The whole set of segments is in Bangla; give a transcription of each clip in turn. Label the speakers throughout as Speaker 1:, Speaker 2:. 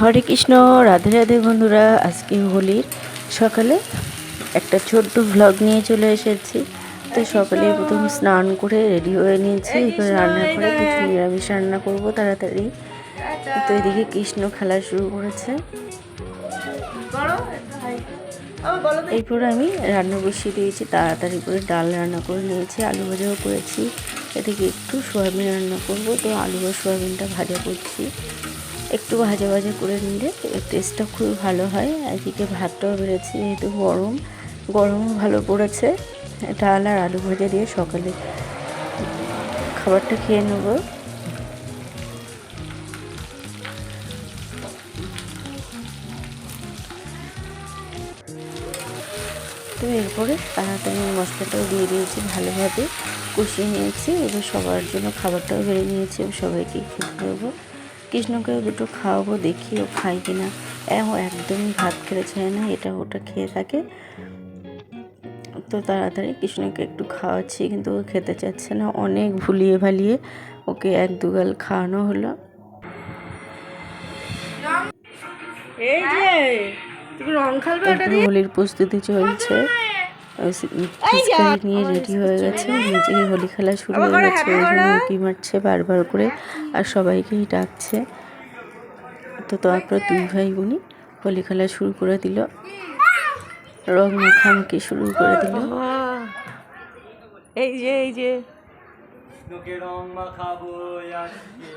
Speaker 1: হরে কৃষ্ণ রাধে রাধে বন্ধুরা আজকে হোলির সকালে একটা ছোট্ট ভ্লগ নিয়ে চলে এসেছি। তো সকালে প্রথম স্নান করে রেডি হয়ে নিয়েছি এবার রান্না করে কিছু নিরামিষ রান্না করব তাড়াতাড়ি। তো এদিকে কৃষ্ণ খেলা শুরু করেছে। এরপর আমি রান্না বসিয়ে দিয়েছি তাড়াতাড়ি করে ডাল রান্না করে নিয়েছি আলু ভাজাও করেছি। এদিকে একটু সয়াবিন রান্না করব তো আলু আর সয়াবিনটা ভাজা করছি। একটু ভাজা ভাজা করে নিলে টেস্টটা খুব ভালো হয়। এদিকে ভাতটাও বেড়েছে যেহেতু গরম, গরমও ভালো পড়েছে। ডাল আর আলু ভাজা দিয়ে সকালে খাবারটা খেয়ে নেব। তো এরপরে তাড়াতাড়ি মশলাটাও দিয়ে দিয়েছি ভালোভাবে। কষিয়ে নিয়েছি, এবার সবার জন্য খাবারটাও বেড়ে নিয়েছি সবাইকে খেতে দেবো। কৃষ্ণকেও দুটো খাওয়াবো দেখি ও খায় কিনা। ও একদমই ভাত খেতে চায় না? এটা ওটা খেয়ে থাকে। তো তাড়াতাড়ি কৃষ্ণকে একটু খাওয়াচ্ছি কিন্তু ও খেতে চাচ্ছে না। অনেক ভুলিয়ে ভালিয়ে ওকে এক দুগাল খাওয়ানো হলো।
Speaker 2: এই যে
Speaker 1: হোলির প্রস্তুতি চলছে। পিচকারি নিয়ে রেডি হয়ে গেছে। নিজেই হোলি খেলা শুরু হয়ে গেছে ওই জন্য উঁকি মারছে বারবার করে আর সবাইকেই ডাকছে। তো তারপর দুই ভাই বোনই হোলি খেলা শুরু করে দিল। রং মাখামাখি শুরু করে দিল।
Speaker 2: এই যে এই যে।
Speaker 3: লোকে রং মাখাবো আজকে।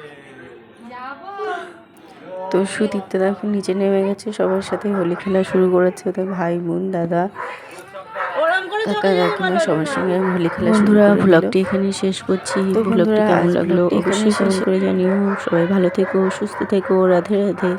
Speaker 1: তো সুদীপ্ত দেখো নিচে নেমে গেছে সবার সাথে হোলি খেলা শুরু করেছে ওদের ভাই বোন দাদা।
Speaker 2: ওরম করে
Speaker 1: সবার সঙ্গে আমি হোলি খেলা বন্ধুরা ব্লগটি এখানে শেষ করছি। ব্লগটি কেমন লাগল? অবশ্যই কমেন্ট করে জানিও। সবাই ভালো থেকো সুস্থ থেকো রাধে রাধে।